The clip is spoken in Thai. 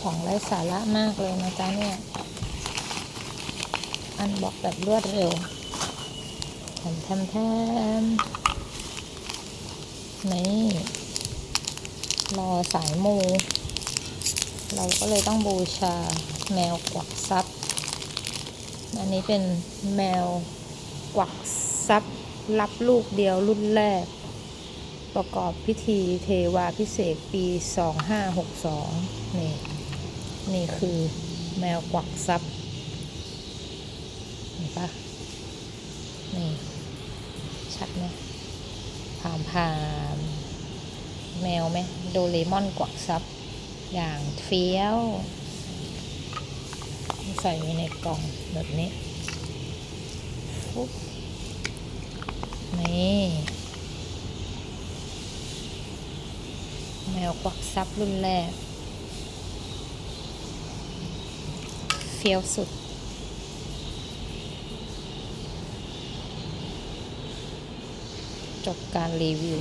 ของไร้สาระมากเลยนะจ๊ะเนี่ย อันบอกแบบรวดเร็วแถมแถมแถมนี่รอสายมู เราก็เลยต้องบูชาแมวกวักทรัพย์อันนี้เป็นแมวกวักทรัพย์รับลูกเดียวรุ่นแรก ประกอบพิธีเทวาพิเศษปี 2562นี่ นี่คือแมวกวักทรัพย์เห็นปะนี่ ชัดไหมผ่านผ่านแมวไหมโดเรมอนกวักทรัพย์อย่างเฟี้ยว ใส่ไว้ในกล่องแบบนี้ฟุ๊บนี่แมวกวักซับรุ่นแรก พียวสุด จบการรีวิว